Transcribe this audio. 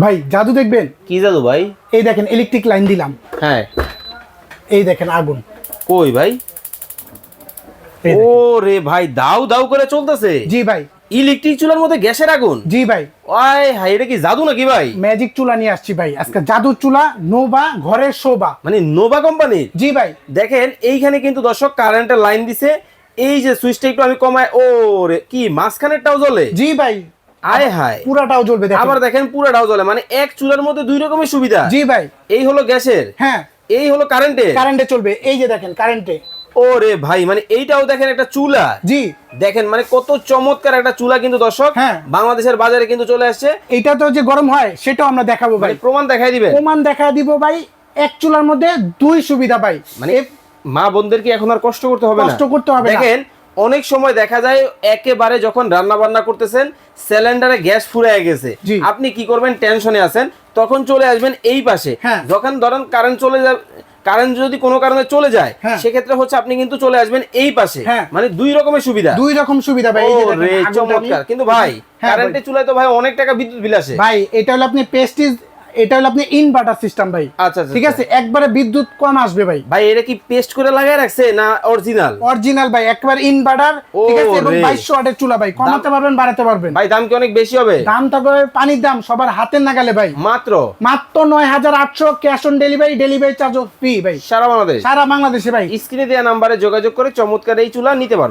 ভাই জাদু দেখবেন? কি জাদু ভাই? এই দেখেন ইলেকট্রিক লাইন দিলাম। হ্যাঁ। এই দেখেন আগুন। কই ভাই? ও রে ভাই দাউ দাউ করে চলতেছে। জি ভাই। ইলেকট্রিক চুলার মধ্যে গ্যাসের আগুন? জি ভাই। ওই হাই এটা কি জাদু নাকি ভাই? ম্যাজিক চুলা নিয়ে আসছি ভাই। আজকে জাদুর চুলা নোবা ঘরের শোভা। মানে নোভা কোম্পানি জি ভাই। দেখেন এইখানে কিন্তু দর্শক কারেন্টের লাইন দিছে। এই যে সুইচটা একটু আমি কমাই ও রে কি মাঝখানেরটাও জ্বলে? জি ভাই। আয় হায় পুরাটাও জ্বলবে আবার দেখেন পুরাটাও জ্বলে। মানে এক চুলার মধ্যে দুই রকমের সুবিধা। জি ভাই। এই হলো গ্যাসের। হ্যাঁ। এই হলো কারেন্টের। কারেন্টে চলবে। এই যে দেখেন কারেন্টে। ও রে ভাই মানে এইটাও দেখেন একটা চুলা। জি। দেখেন মানে কত চমৎকার একটা চুলা কিন্তু দর্শক। হ্যাঁ। বাংলাদেশের বাজারে কিন্তু চলে আসছে। এটা তো যে গরম হয় সেটাও আমরা দেখাবো ভাই। মানে প্রমাণ দেখাই দিবে প্রমাণ দেখা দিব ভাই। এক চুলার মধ্যে দুই সুবিধা ভাই। মানে মা বোনদেরকে এখন আর কষ্ট করতে হবে না। কষ্ট করতে হবে। দেখেন অনেক সময় দেখা যায় একেবারে যখন রান্না বান্না করতেছেন সিলিন্ডারে গ্যাস ফুরিয়ে গেছে। আপনি কি করবেন? টেনশনে আছেন। তখন চলে আসবেন এই পাশে। হ্যাঁ। যখন ধরেন কারেন্ট চলে যাবে কারেন্ট যদি কোনো কারণে চলে যায় হ্যাঁ। সেক্ষেত্রে হচ্ছে আপনি কিন্তু চলে আসবেন এই পাশে। হ্যাঁ। মানে দুই রকমের সুবিধা। দুই রকম সুবিধা ভাই চমৎকার। কিন্তু ভাই কারেন্টের চুলায় তো ভাই অনেক টাকা বিদ্যুৎ বিল আসে। ভাই এটা হলো আপনি পেস্টিজ এটা হলো আপনি ইনভার্টার সিস্টেম ভাই। আচ্ছা আচ্ছা ঠিক আছে? একবারে বিদ্যুৎ কম আসবে ভাই। ভাই এটা কি পেস্ট করে লাগাই রাখছে না অরিজিনাল অরিজিনাল ভাই একবার ইনভার্টার ঠিক আছে? এবং 2200 ওয়াটের চুলা ভাই। কমাতে পারবেন বাড়াতে পারবেন। ভাই দাম কি অনেক বেশি হবে? দাম থাকবে পানির দাম সবার হাতের নাগালে ভাই। মাত্র? মাত্র নয় হাজার আটশো cash on delivery delivery charge free ভাই। সারা বাংলাদেশ? সারা বাংলাদেশে ভাই। স্ক্রিনে দেওয়া নাম্বারে যোগাযোগ করে চমৎকার এই চুলা নিতে পারবে